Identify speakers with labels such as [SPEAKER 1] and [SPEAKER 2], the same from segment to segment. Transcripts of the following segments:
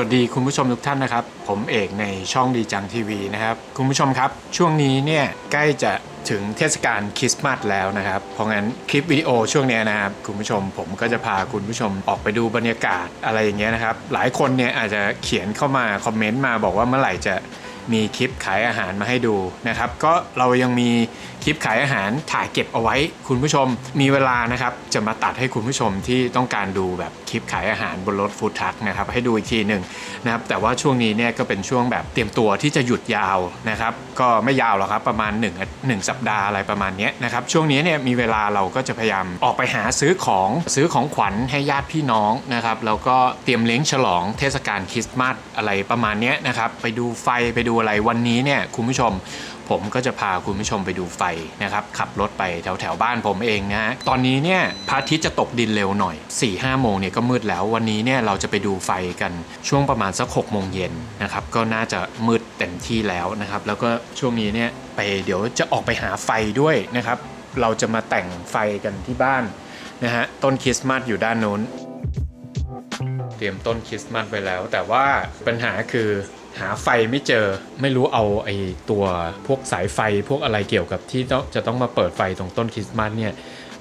[SPEAKER 1] วัสดีคุณผู้ชมทุกท่านนะครับ ผมเอกในช่องดีจังทีวีนะครับ คุณผู้ชมครับ ช่วงนี้เนี่ยใกล้จะถึงเทศกาลคริสต์มาสแล้วนะครับ เพราะงั้นคลิปวิดีโอช่วงนี้นะครับคุณผู้ชมผมก็จะพาคุณผู้ชมออกไปดูบรรยากาศอะไรอย่างเงี้ยนะครับ หลายคนเนี่ยอาจจะเขียนเข้ามาคอมเมนต์มาบอกว่าเมื่อไหร่จะมีคลิปขายอาหารมาให้ดูนะครับ ก็เรายังมี ลิปขายอาหารถ่ายเก็บเอาไว้ คุณผู้ชมมีเวลานะครับจะมาตัดให้คุณผู้ชมที่ต้องการดูแบบคลิปขายอาหารบนรถฟู้ดทักนะครับให้ดูอีกทีหนึ่งนะครับแต่ว่าช่วงนี้เนี่ยก็เป็นช่วงแบบเตรียมตัวที่จะหยุดยาวนะครับก็ไม่ยาวหรอกครับประมาณ1นึ่งหนึ่งสัปดาห์อะไรประมาณนี้นะครับช่วงนี้เนี่ยมีเวลาเราก็จะพยายามออกไปหาซื้อของซื้อของขวัญให้ญาติพี่น้องนะครับแล้วก็เตรียมเลี้ยงฉลองเทศกาลคริสต์มาสอะไรประมาณนี้นะครับไปดูไฟไปดูอะไรวันนี้เนี่ยคุณผู้ชม ผมก็จะพาคุณผู้ชมไปดูไฟนะครับ ขับรถไปแถวแถวบ้านผมเองนะฮะตอนนี้เนี่ยพระอาทิตย์จะตกดินเร็วหน่อย4ี่ห้าโมงเนี่ยก็มืดแล้ววันนี้เนี่ยเราจะไปดูไฟกันช่วงประมาณสัก6กโมงเย็นนะครับก็น่าจะมืดเต็มที่แล้วนะครับ แล้วก็ช่วงนี้เนี่ยไปเดี๋ยวจะออกไปหาไฟด้วยนะครับ เราจะมาแต่งไฟกันที่บ้านนะฮะต้นคริสต์มาสอยู่ด้านโน้น เตรียมต้นคริสต์มาสไปแล้ว แต่ว่าปัญหาคือ หาไฟไม่เจอ ไม่รู้เอาไอ้ตัวพวกสายไฟพวกอะไรเกี่ยวกับที่ต้องจะต้องมาเปิดไฟตรงต้นคริสต์มาสเนี่ย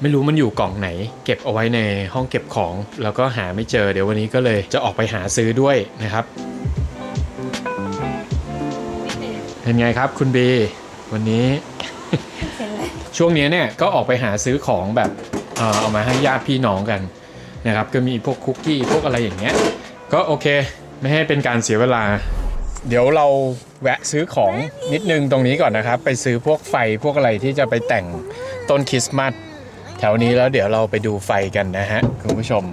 [SPEAKER 1] ไม่รู้มันอยู่กล่องไหน เก็บเอาไว้ในห้องเก็บของ แล้วก็หาไม่เจอ เดี๋ยววันนี้ก็เลยจะออกไปหาซื้อด้วยนะครับเป็นไงครับคุณบีวันนี้ช่วงนี้เนี่ยก็ออกไปหาซื้อของแบบเออเอามาให้ญาติพี่น้องกันนะครับ ก็มีพวกคุกกี้พวกอะไรอย่างเงี้ย ก็โอเค ไม่ให้เป็นการเสียเวลา เดี๋ยวเราแวะซื้อของนิดนึงตรงนี้ก่อนนะครับ ไปซื้อพวกไฟพวกอะไรที่จะไปแต่งต้นคริสต์มาสแถวนี้แล้วเดี๋ยวเราไปดูไฟกันนะฮะคุณผู้ชม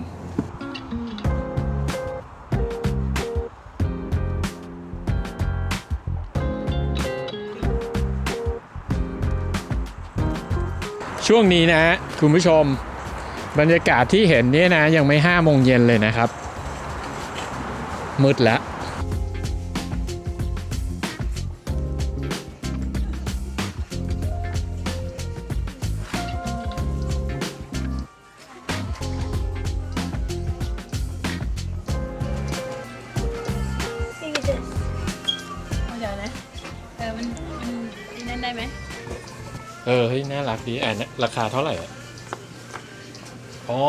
[SPEAKER 1] ช่วงนี้นะฮะคุณผู้ชม บรรยากาศที่เห็นเนี่ยนะ ยังไม่ห้าโมงเย็นเลยนะครับ มืดแล้ว ราคาเท่าไหร่อะอ๋อ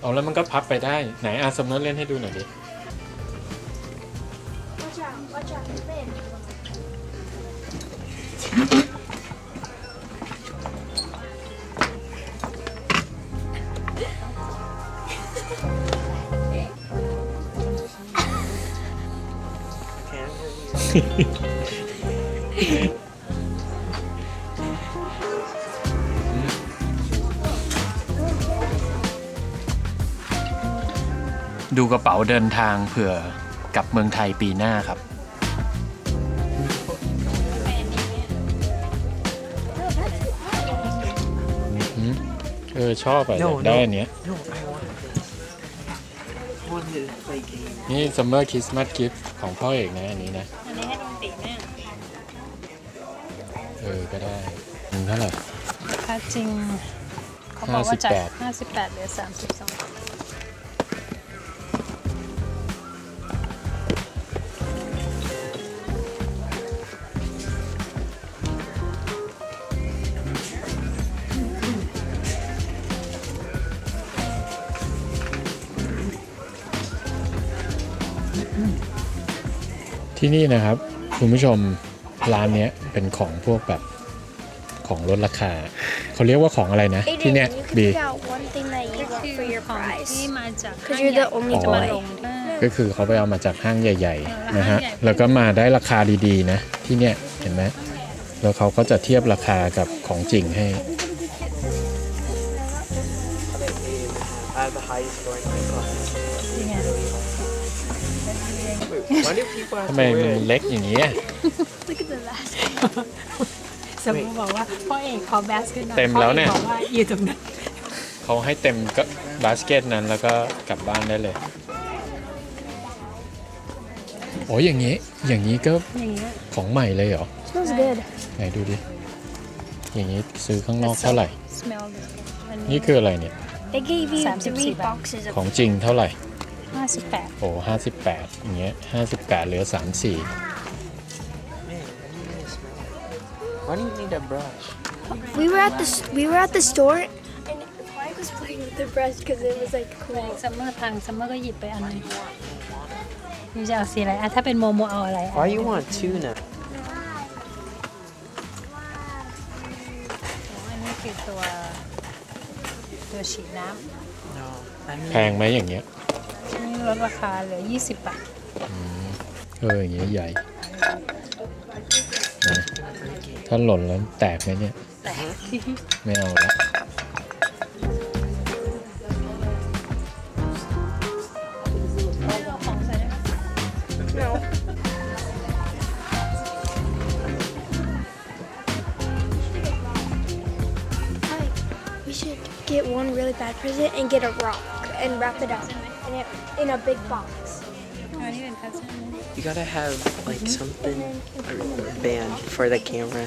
[SPEAKER 1] เอาแล้วมันก็พับไปได้ ไหนอาสมนติเล่นให้ดูหน่อยดิ
[SPEAKER 2] Watch
[SPEAKER 1] เดินทางเผื่อกับเมืองไทยปีหน้าครับ เออชอบอะได้อันเนี้ย
[SPEAKER 3] นี่ซัมเมอร์คริ
[SPEAKER 1] สต์มาสกิฟต์ของพ่อเอกนะอันนี้นะ
[SPEAKER 4] อันนี้ให้ดนตรีแม่
[SPEAKER 1] เออก็ได้นึ่งเท่าไหร่
[SPEAKER 4] ค่าจริงเขาบอกว่าจ่ายห้าสิบ58เหลือสามสิบสอง
[SPEAKER 1] ที่นี่นะครับ คุณผู้ชมร้านเนี้ยเป็นของพวกแบบของลดราคา เขาเรียกว่าของอะไรนะที่
[SPEAKER 2] Adrian,
[SPEAKER 1] เนี้ย
[SPEAKER 2] you can
[SPEAKER 1] บี
[SPEAKER 2] pick out one thing that you want for your
[SPEAKER 4] ของ
[SPEAKER 2] prize.
[SPEAKER 4] ที่มาจาก
[SPEAKER 2] 'Cause you're the only
[SPEAKER 4] จะมา
[SPEAKER 2] boy
[SPEAKER 4] ลงที่
[SPEAKER 1] ก็คือเขาไปเอามาจากห้างใหญ่ๆนะฮะ
[SPEAKER 4] ห้างใหญ่
[SPEAKER 1] แล้วก็มาได้ราคาดีๆนะ ที่เนี้ยเห็นไหมแล้วเขาก็จะเทียบราคากับของจริงให้ ทำ
[SPEAKER 3] to
[SPEAKER 1] ไมมัน
[SPEAKER 3] wear it?
[SPEAKER 1] เล็กอย่างนี้ย
[SPEAKER 2] Look at the last.
[SPEAKER 4] สมมติบอกว่าพ่อเอกขอแบสขึ้นหน่อย
[SPEAKER 1] เต็มแล้วเนี่ย
[SPEAKER 4] พ่ออกบอกว่าอยู่ตรงนั้น
[SPEAKER 1] เขาให้เต็มก็บาสเกตนั้นแล้วก็กลับบ้านได้เลย โอ้ยอย่างนี้ อย่างนี้ก็
[SPEAKER 4] อย่างเงี้ย
[SPEAKER 1] ของใหม่เลยเหรอ
[SPEAKER 2] Smells good.
[SPEAKER 1] ไหนดูดิ อย่างนี้ซื้อข้างนอกเท่าไหร่
[SPEAKER 4] smell good อัน
[SPEAKER 1] นี่คืออะไรเนี่ย
[SPEAKER 2] They gave you
[SPEAKER 4] 34
[SPEAKER 2] three
[SPEAKER 4] บาท
[SPEAKER 2] boxes
[SPEAKER 1] ขอ
[SPEAKER 2] of
[SPEAKER 1] งจริงเท่าไหร่
[SPEAKER 4] 58
[SPEAKER 1] โอ้ห้าสิบแปดอย่างเงี้ยห้าสิบแปดเหลือสามสี่
[SPEAKER 3] Man, I need to smell it. Why do you need a brush?
[SPEAKER 2] We were at the s- we were at the store, and Mike was playing with the brush because it was like cool.
[SPEAKER 4] ซัมเมอร์พังซัมเมอร์ก็หยิบไปอันหนึงยูจะเอาสีอะไรอะถ้าเป็นโมโมเอาอะไรอะ
[SPEAKER 3] Why you want tuna?
[SPEAKER 4] อันนี้คือตัว ตัวฉีดน้
[SPEAKER 3] No, I
[SPEAKER 1] แพ
[SPEAKER 3] mean
[SPEAKER 1] งไหมอย่างเงี้ยำ
[SPEAKER 4] นี่ ลดราคาเหลือ 20 บาท
[SPEAKER 1] เอออย่างเงี้ยใหญ่นะถ้าหล่นแล้วแตกไหมเนี่ย
[SPEAKER 4] แต่
[SPEAKER 1] ไม่เอาละ
[SPEAKER 4] เอาของใส่ได้ไหม
[SPEAKER 2] No. Hi, we should get one really bad present and get a rock and wrap it up in a, in a big box.
[SPEAKER 4] อันนี้เป็นคัสเซน
[SPEAKER 3] you gotta have like something or band for the camera.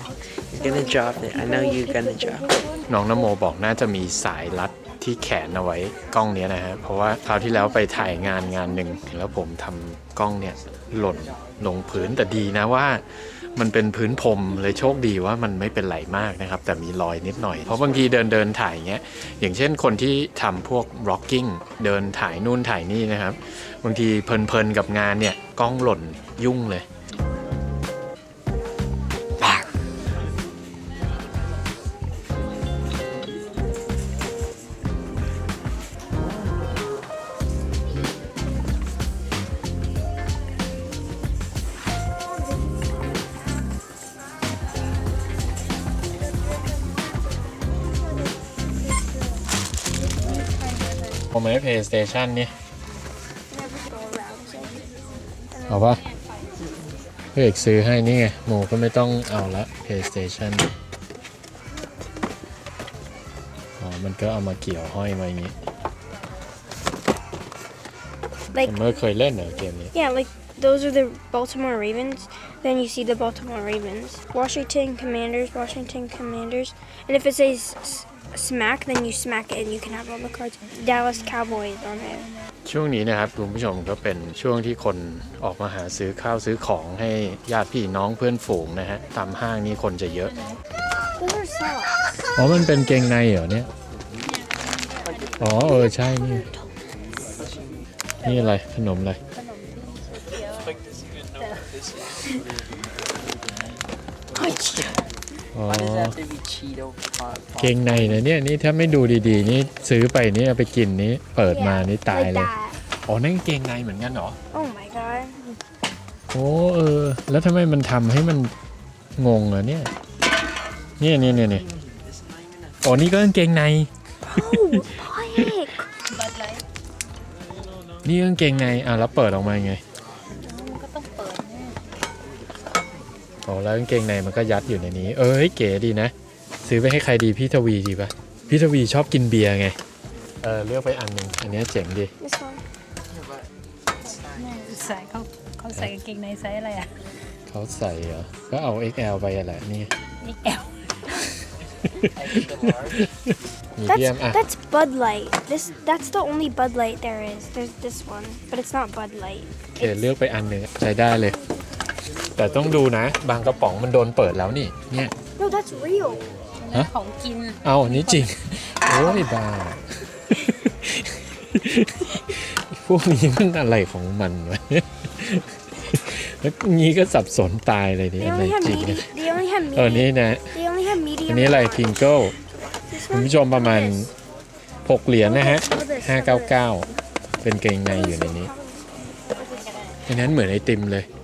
[SPEAKER 3] You're gonna drop it. I know you're gonna drop it.
[SPEAKER 1] น้องนโมบอกน่าจะมีสายรัดที่แขนเอาไว้กล้องเนี้ยนะฮะ เพราะว่าคราวที่แล้วไปถ่ายงานงานหนึ่งแล้วผมทำกล้องเนี่ยหล่นลงพื้นแต่ดีนะว่า มันเป็นพื้นพรมเลยโชคดีว่ามันไม่เป็นไรมากนะครับ แต่มีรอยนิดหน่อย เพราะบางทีเดินเดินถ่ายเงี้ยอย่างเช่นคนที่ทำพวก rocking เดินถ่ายนู่นถ่ายนี่นะครับ บางทีเพลินๆกับงานเนี่ยกล้องหล่นยุ่งเลย ผมไม่ PlayStation นี่
[SPEAKER 2] Never go around. So.
[SPEAKER 1] เอาปะพี่เอกซื้อให้นี่ไงโมก็ไม่ต้องเอาละ PlayStation อ๋อ มันก็เอามาเกี่ยวห้อยมาอย่างนี้
[SPEAKER 2] Like
[SPEAKER 1] ผมไม่เคยเล่นเหรอเกมนี้
[SPEAKER 2] yeah, like those are the Baltimore Ravens. Then you see the Baltimore Ravens, Washington Commanders, Washington Commanders, and if it says s- smack, then you smack it and you can have all the cards. Dallas Cowboys on it.
[SPEAKER 1] ช่วงนี้นะครับคุณผู้ชมก็เป็นช่วงที่คนออกมาหาซื้อข้าวซื้อของให้ญาติพี่น้องเพื่อนฝูงนะฮะตามห้างนี่คนจะเยอะ
[SPEAKER 2] Those are socks.
[SPEAKER 1] อ๋อมันเป็นเกงในเหรอเนี่ย อ๋อเออใช่นี่ นี่อะไรขนมอะไร อ๋อ
[SPEAKER 3] Why does it have to be Cheeto pop?
[SPEAKER 1] เกงในนะเนี่ยนี่ถ้าไม่ดูดีๆ นี่ซื้อไปนี่เอาไปกินนี่เปิดมานี่ตาย
[SPEAKER 2] like
[SPEAKER 1] เลย
[SPEAKER 2] that.
[SPEAKER 1] อ๋อนั่นเกงในเหมือนกันเหรอ
[SPEAKER 2] Oh my god.
[SPEAKER 1] โอ้เออ แล้วทำไมมันทำให้มันงงอะเนี่ยเนี่ยเนี่ยเนี่ยเนี่ย
[SPEAKER 3] It's not even a
[SPEAKER 1] อ๋อนี่ก็กางเกงใน
[SPEAKER 2] Quiet.
[SPEAKER 4] บัตรไลท์
[SPEAKER 1] นี่กางเกงในอะแล้วเปิดออกมายังไง
[SPEAKER 4] มันก็ต้องเปิดแน่
[SPEAKER 1] อ๋อแล้วกางเกงในมันก็ยัดอยู่ในนี้ เออเฮ้ยเก๋ดีนะ ซื้อไปให้ใครดีพี่ทวีดีปะพี่ทวีชอบกินเบียร์ไง เออเลือกไปอันหนึ่งอันเนี้ยเจ๋งดี
[SPEAKER 2] This one.
[SPEAKER 3] yeah, but it's not
[SPEAKER 4] ใส่เขาเขาใส่กางเกงในไซส์อะไรอะ
[SPEAKER 1] เขาใส่เหรอ ก็เอา XL ไปอะแหละนี่
[SPEAKER 4] นี่แอล
[SPEAKER 3] extra large.
[SPEAKER 1] มีเดียม
[SPEAKER 2] That's
[SPEAKER 1] อะ
[SPEAKER 2] that's Bud Light. This that's the only Bud Light there is. There's this one, but it's not Bud Light.
[SPEAKER 1] โอเคเลือกไปอันหนึ่งใช้ได้เลย แต่ต้องดูนะ บางกระป๋องมันโดนเปิดแล้วนี่ เนี่ย
[SPEAKER 2] No, that's real.
[SPEAKER 1] ฮะ
[SPEAKER 4] ของกิน
[SPEAKER 1] เอาอันนี้จริง โอ้ยบ้า พวกนี้มันอะไรของมันวะแล้วงี้ก็สับสนตายเลยนี่
[SPEAKER 2] They
[SPEAKER 1] อันไหน
[SPEAKER 2] only have
[SPEAKER 1] จริง
[SPEAKER 2] medium.
[SPEAKER 1] นะ
[SPEAKER 2] They only have
[SPEAKER 1] เออ
[SPEAKER 2] medium.
[SPEAKER 1] นี่นะ
[SPEAKER 2] They only have medium.
[SPEAKER 1] อันนี้อะไร
[SPEAKER 2] and large.
[SPEAKER 1] พิงเกิล
[SPEAKER 2] This
[SPEAKER 1] คุณ
[SPEAKER 2] one.
[SPEAKER 1] ผู้ชมประมาณ6เหรียญนะฮะ
[SPEAKER 2] Look at this, look at this.
[SPEAKER 1] 599 เป็นเกงในอยู่ในนี้อันนั้นเหมือนไอติมเลย
[SPEAKER 4] ใช่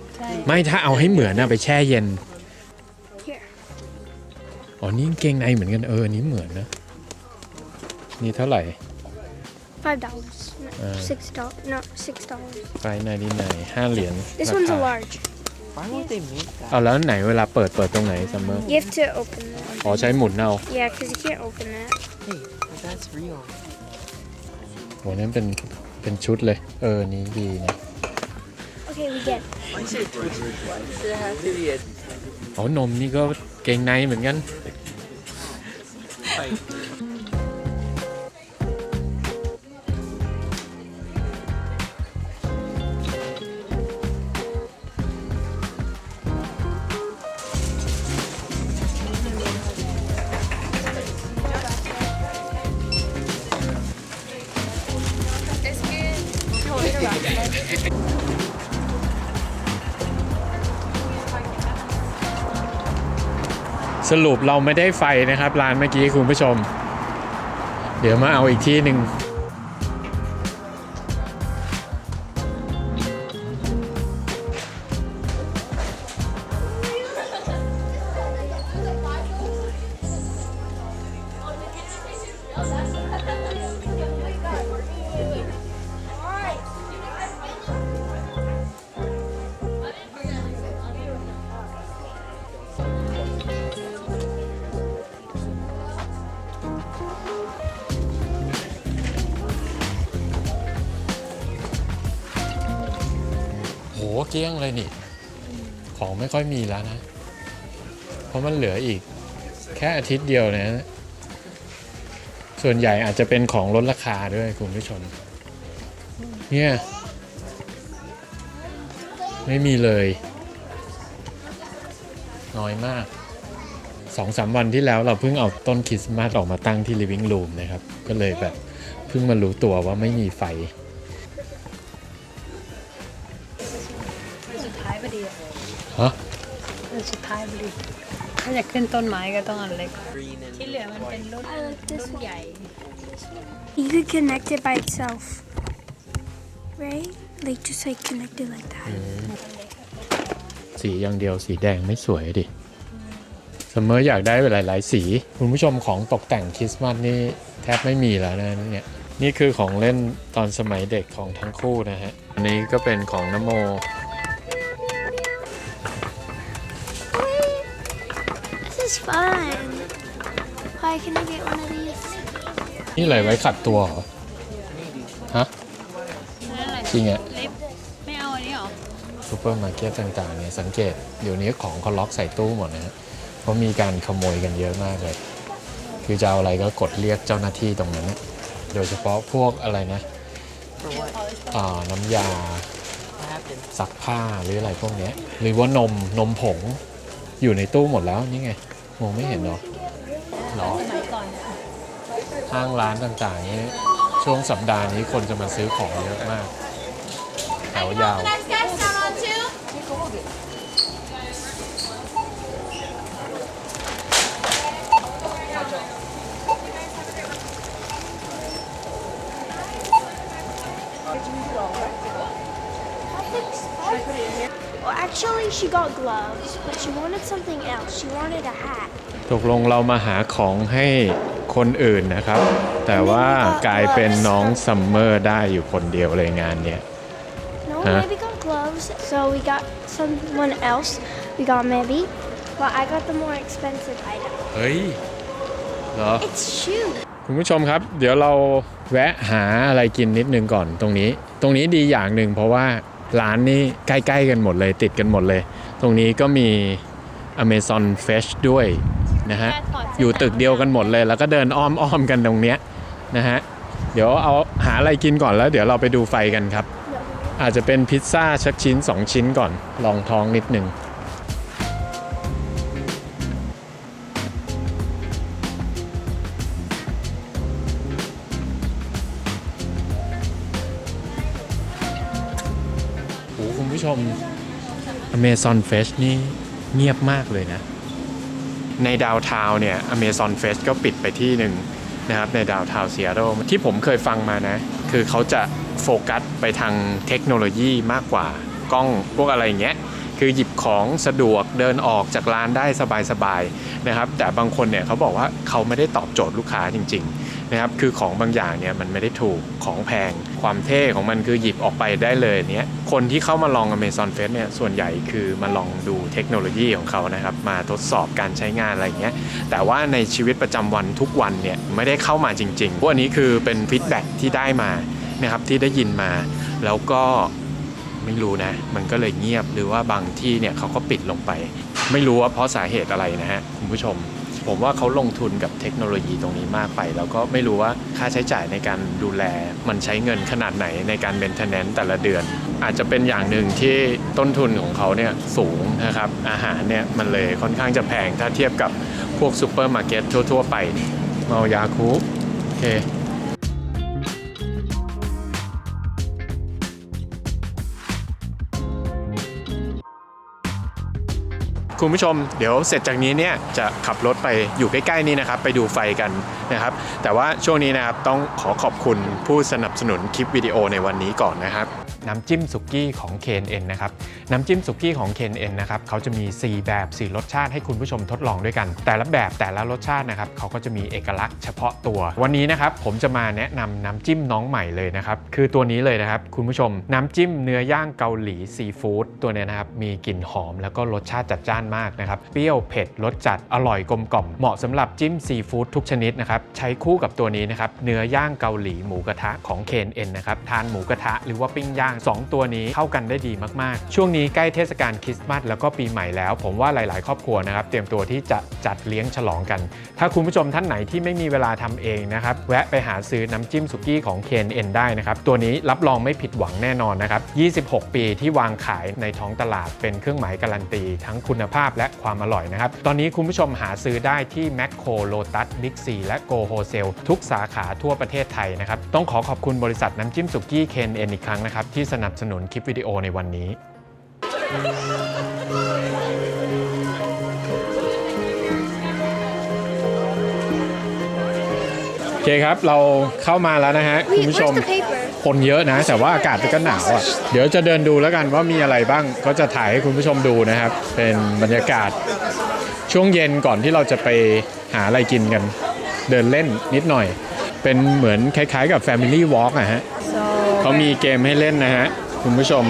[SPEAKER 1] ไม่ถ้าเอาให้เหมือนนะไปแช่เย็น
[SPEAKER 2] Here.
[SPEAKER 1] อ๋อ นี่กางเกงในเหมือนกัน เออ อันนี้เหมือนนะ นี่เท่าไหร่
[SPEAKER 2] Five dollars. No,
[SPEAKER 1] Uh.
[SPEAKER 2] six dollars. No, six dollars.
[SPEAKER 1] ไฟในนี่ไหนห้าเหรียญ
[SPEAKER 2] This
[SPEAKER 1] รา
[SPEAKER 2] one's
[SPEAKER 1] คา
[SPEAKER 2] a large.
[SPEAKER 3] Why would they make that?
[SPEAKER 1] เอาแล้วไหนเวลาเปิดเปิดตรงไหนซัมเมอร์
[SPEAKER 2] You have to open that.
[SPEAKER 1] อ๋อใช้หมุนเอา
[SPEAKER 2] Yeah, because you can't open that.
[SPEAKER 3] Hey, but that's real.
[SPEAKER 1] โหนั่นเป็นเป็นชุดเลย เออ นี้ดีนะ
[SPEAKER 2] Okay, we get.
[SPEAKER 1] Ổ nồm như có càng này mình anh. It's
[SPEAKER 3] good.
[SPEAKER 1] สรุปเราไม่ได้ไฟนะครับร้านเมื่อกี้คุณผู้ชม เดี๋ยวมาเอาอีกที่หนึ่ง โหเกลี้ยงเลยนี่ ของไม่ค่อยมีแล้วนะ เพราะมันเหลืออีก แค่อาทิตย์เดียวนะส่วนใหญ่อาจจะเป็นของลดราคาด้วยคุณผู้ชม เนี่ย ไม่มีเลย น้อยมากสองสามวันที่แล้วเราเพิ่งเอาต้นคริสต์มาสออกมาตั้งที่ living room นะครับ ก็เลยแบบเพิ่งมารู้ตัวว่าไม่มีไฟ
[SPEAKER 4] สุดท้ายพอดีถ้าอยากขึ้นต้นไม้ก็ต้องอันเล็ก
[SPEAKER 3] Green and
[SPEAKER 4] ที่เหลือมันเป็นรุ่น
[SPEAKER 2] I like this
[SPEAKER 4] รุ่น
[SPEAKER 2] one.
[SPEAKER 4] ใหญ่
[SPEAKER 2] You could connect it by itself. Right? Like just like connect it like that.
[SPEAKER 1] สีอย่างเดียวสีแดงไม่สวยดิเสมออยากได้หลายๆสี คุณผู้ชมของตกแต่งคริสต์มาสนี่แทบไม่มีแล้วนะเนี่ยนี่คือของเล่นตอนสมัยเด็กของทั้งคู่นะฮะอันนี้ก็เป็นของนโม
[SPEAKER 2] fun. Why can I get one of these?
[SPEAKER 1] นี่อะไรไว้ขัดตัวเหรอ ฮะ
[SPEAKER 4] นั่นอะไร
[SPEAKER 1] จริงอะ
[SPEAKER 4] ลิฟต์ไม่เอาอันนี้หรอ
[SPEAKER 1] ซูเปอร์มาร์เก็ตต่างๆเนี่ยสังเกตเดี๋ยวนี้ของเขาล็อกใส่ตู้หมดนะฮะเพราะมีการขโมยกันเยอะมากเลย คือจะเอาอะไรก็กดเรียกเจ้าหน้าที่ตรงนั้นนะโดยเฉพาะพวกอะไรนะ
[SPEAKER 3] for what?
[SPEAKER 1] อ่าน้ำยา
[SPEAKER 3] What happened?
[SPEAKER 1] ซักผ้าหรืออะไรพวกเนี้ยหรือว่านมนมผงอยู่ในตู้หมดแล้วนี่ไง มองไม่เห็นเหรอเหรอห้างร้านต่างๆนี้ ช่วงสัปดาห์นี้คนจะมาซื้อของเยอะมากแถวยาว
[SPEAKER 5] Next guy, count on two.
[SPEAKER 2] 'Cause- Well, actually, she got gloves, but she wanted something else. She wanted a hat.
[SPEAKER 1] ตกลงเรามาหาของให้คนอื่นนะครับ แต่ว่ากลายเป็นน้องซัมเมอร์ได้อยู่คนเดียวเลยงานเนี่ย
[SPEAKER 2] No,
[SPEAKER 1] Huh?
[SPEAKER 2] maybe got gloves. So we got someone else. We got maybe. But I got the more expensive item.
[SPEAKER 1] เฮ้ยเหรอ
[SPEAKER 2] It's shoe.
[SPEAKER 1] คุณผู้ชมครับ เดี๋ยวเราแวะหาอะไรกินนิดนึงก่อนตรงนี้ ตรงนี้ดีอย่างหนึ่งเพราะว่า ร้านนี้ใกล้ ๆ กันหมดเลยติดกันหมดเลย ตรงนี้ก็มี Amazon Fresh ด้วยนะฮะอยู่ตึกเดียวกันหมดเลย แล้วก็เดินอ้อมๆกันตรงเนี้ยนะฮะเดี๋ยวเอาหาอะไรกินก่อนแล้ว เดี๋ยวเราไปดูไฟกันครับ อาจจะเป็นพิซซ่าชักชิ้น 2 ชิ้นก่อนลองท้องนิดนึง Amazon Fresh นี่เงียบมากเลยนะ ในดาวทาวเนี่ย Amazon Fresh ก็ปิดไปที่หนึ่งนะครับในดาวทาวน์ซีแอตเทิลที่ผมเคยฟังมานะ คือเขาจะโฟกัสไปทางเทคโนโลยีมากกว่ากล้องพวกอะไรอย่างเงี้ยคือหยิบของสะดวกเดินออกจากร้านได้สบายๆนะครับ แต่บางคนเนี่ยเขาบอกว่าเขาไม่ได้ตอบโจทย์ลูกค้าจริง ๆ นะครับ คือของบางอย่างเนี่ยมันไม่ได้ถูกของแพง ความเท่ของมันคือหยิบออกไปได้เลยเนี้ยคนที่เข้ามาลอง Amazon f e s เนี่ยส่วนใหญ่คือมาลองดูเทคโนโลยีของเขานะครับ มาทดสอบการใช้งานอะไรอย่างเงี้ยแต่ว่าในชีวิตประจำวันทุกวันเนี่ยไม่ได้เข้ามาจริงๆพวกอันนี้คือเป็นฟีดแบ็กที่ได้มานะครับที่ได้ยินมา แล้วก็ไม่รู้นะ มันก็เลยเงียบหรือว่าบางที่เนี่ยเขาก็ปิดลงไป ไม่รู้ว่าเพราะสาเหตุอะไรนะฮะคุณผู้ชม ผมว่าเขาลงทุนกับเทคโนโลยีตรงนี้มากไป แล้วก็ไม่รู้ว่าค่าใช้จ่ายในการดูแล มันใช้เงินขนาดไหนในการเ a นเทนแนนแต่ละเดือน อาจจะเป็นอย่างหนึ่งที่ต้นทุนของเขาเนี่ยสูงนะครับ อาหารเนี่ยมันเลยค่อนข้างจะแพงถ้าเทียบกับพวกซูเปอร์มาร์เก็ตทั่ว ๆ ไปเมายาคูโอเค คุณผู้ชมเดี๋ยวเสร็จจากนี้เนี่ยจะขับรถไปอยู่ใกล้ๆนี่นะครับ ไปดูไฟกันนะครับ แต่ว่าช่วงนี้นะครับต้องขอขอบคุณผู้สนับสนุนคลิปวิดีโอในวันนี้ก่อนนะครับ น้ำจิ้มสุกี้ของ KNN นะครับน้ำจิ้มสุกี้ของ KNN นะครับเขาจะมี 4 แบบ 4 รสชาติให้คุณผู้ชมทดลองด้วยกัน แต่ละแบบแต่ละรสชาตินะครับเขาก็จะมีเอกลักษณ์เฉพาะตัว วันนี้นะครับผมจะมาแนะนำน้ำจิ้มน้องใหม่เลยนะครับคือตัวนี้เลยนะครับคุณผู้ชมน้ำจิ้มเนื้อย่างเกาหลีซีฟู้ดตัวนี้นะครับมีกลิ่นหอมแล้วก็รสชาติจัดจ้านมากนะครับ เปรี้ยวเผ็ดรสจัดอร่อยกลมกล่อมเหมาะสำหรับจิ้มซีฟู้ดทุกชนิดนะครับ ใช้คู่กับตัวนี้นะครับ เนื้อย่างเกาหลีหมูกระทะของ KNN นะครับ ทานหมูกระทะหรือว่าปิ้งย่างสองตัวนี้เข้ากันได้ดีมากๆ ช่วงนี้ใกล้เทศกาลคริสต์มาสแล้วก็ปีใหม่แล้ว ผมว่าหลาย ๆ ครอบครัวนะครับ เตรียมตัวที่จะจัดเลี้ยงฉลองกัน ถ้าคุณผู้ชมท่านไหนที่ไม่มีเวลาทำเองนะครับแวะไปหาซื้อน้ำจิ้มสุกี้ของ KNN ได้นะครับตัวนี้รับรองไม่ผิดหวังแน่นอนนะครับ26 ปีที่วางขายในท้องตลาดเป็นเครื่องหมายการันตีทั้งคุณภาพและความอร่อยนะครับ ตอนนี้คุณผู้ชมหาซื้อได้ที่แมคโครโลตัสบิ๊กซีและโกโฮเซลทุกสาขาทั่วประเทศไทยนะครับ ต้องขอขอบคุณบริษัทน้ำจิ้มสุกี้ KNN อีกครั้งนะครับ ที่สนับสนุนคลิปวิดีโอในวันนี้ โอเคครับ เราเข้ามาแล้วนะฮะ คุณผู้ชม
[SPEAKER 2] where's the paper?
[SPEAKER 1] คนเยอะนะ แต่ว่าอากาศก็หนาวอะเดี๋ยวจะเดินดูแล้วกันว่ามีอะไรบ้างก็จะถ่ายให้คุณผู้ชมดูนะครับ เป็นบรรยากาศช่วงเย็นก่อนที่เราจะไปหาอะไรกินกัน เดินเล่นนิดหน่อย เป็นเหมือนคล้ายๆกับ Family Walk อะฮะเขามีเกมให้เล่นนะฮะ คุณผู้ชม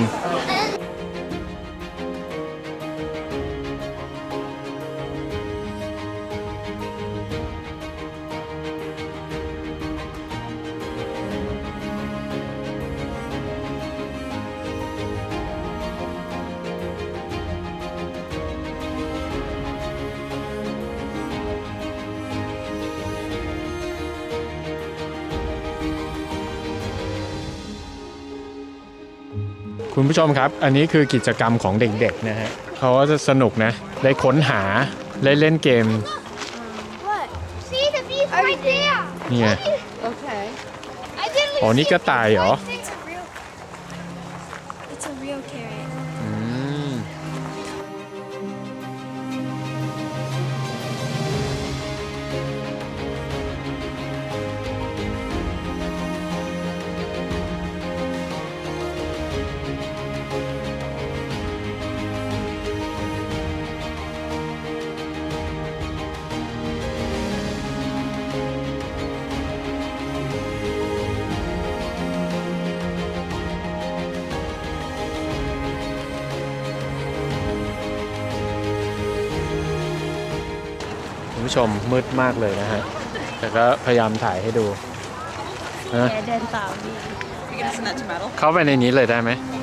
[SPEAKER 1] คุณผู้ชมครับ อันนี้คือกิจกรรมของเด็กๆนะฮะเขาก็จะสนุกนะ ได้ค้นหา ได้เล่นเกม
[SPEAKER 5] What? See the view right there.
[SPEAKER 1] นี่ไง
[SPEAKER 5] Okay. I didn't
[SPEAKER 1] อ๋อนี่กระต่ายเหรอ
[SPEAKER 2] It's a real. It's a real carrot.
[SPEAKER 1] อืม ผู้ชมมืดมากเลยนะฮะ แต่ก็พยายามถ่ายให้ดูนะ
[SPEAKER 4] แกเดินตามดี
[SPEAKER 1] เข้าไปในนี้เลยได้ไหม
[SPEAKER 2] Look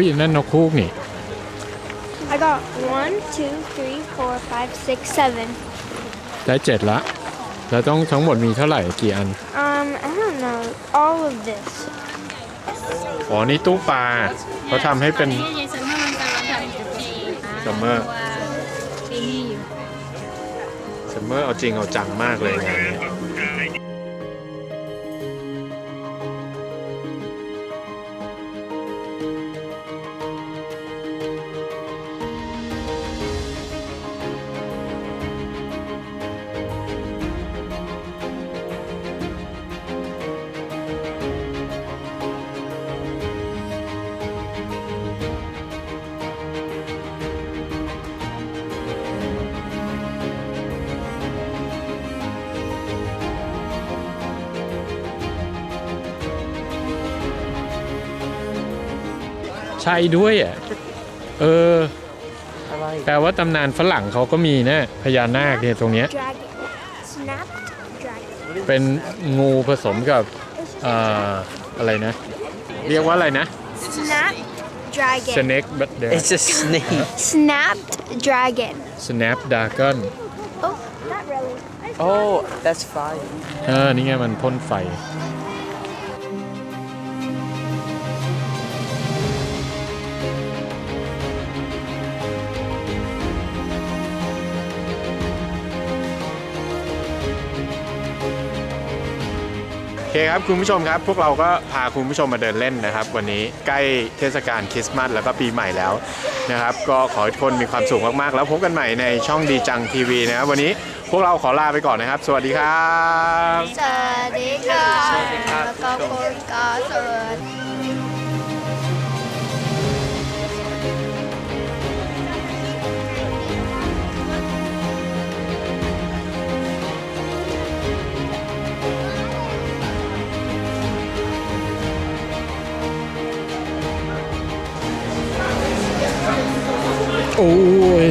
[SPEAKER 1] ฮ้ยนั่นนกคูกนี่
[SPEAKER 2] I got one, two, three, four, five, six, seven.
[SPEAKER 1] ได้เจ็ดละ แล้วต้องทั้งหมดมีเท่าไหร่กี่อัน
[SPEAKER 2] Um, I don't know. All of this.
[SPEAKER 1] อ๋อนี่ตู้ปลาเขาทำให้เป็น
[SPEAKER 4] นี่ยายซัมเมอร์มันกำลังทำจุดจี
[SPEAKER 1] ซัมเมอร์
[SPEAKER 4] ว่าปีนี้อยู่
[SPEAKER 1] ซัมเมอร์เอาจริงเอาจังมากเลยงานนี้ใช่ด้วยอะเออ
[SPEAKER 3] อะไร
[SPEAKER 1] แปลว่าตำนานฝรั่งเขาก็มีนะพญานาคเนี่ยตรงเนี้ย
[SPEAKER 2] Dragon. Snapped dragon.
[SPEAKER 1] เป็นงูผสมกับเอ่ออะไรนะ เรียกว่าอะไรนะ
[SPEAKER 2] Snapped dragon.
[SPEAKER 1] snake but the
[SPEAKER 3] It's a snake.
[SPEAKER 2] Snapped dragon.
[SPEAKER 1] snap dragon
[SPEAKER 2] Oh, not really.
[SPEAKER 3] Oh, that's fine.
[SPEAKER 1] เออนี่ไงมันพ่นไฟ คครับคุณผู้ชมครับ พวกเราก็พาคุณผู้ชมมาเดินเล่นนะครับ วันนี้ใกล้เทศกาลคริสต์มาสแล้วก็ปีใหม่แล้วนะครับ ก็ขอให้ทุกคนมีความสุขมากๆ แล้วพบกันใหม่ในช่องดีจังทีวีนะครับวันนี้พวกเราขอลาไปก่อนนะครับ สวัสดีครับ
[SPEAKER 5] สวัสดีค่ะแล้วก็คุณก็สวัสดี
[SPEAKER 1] โอ้ย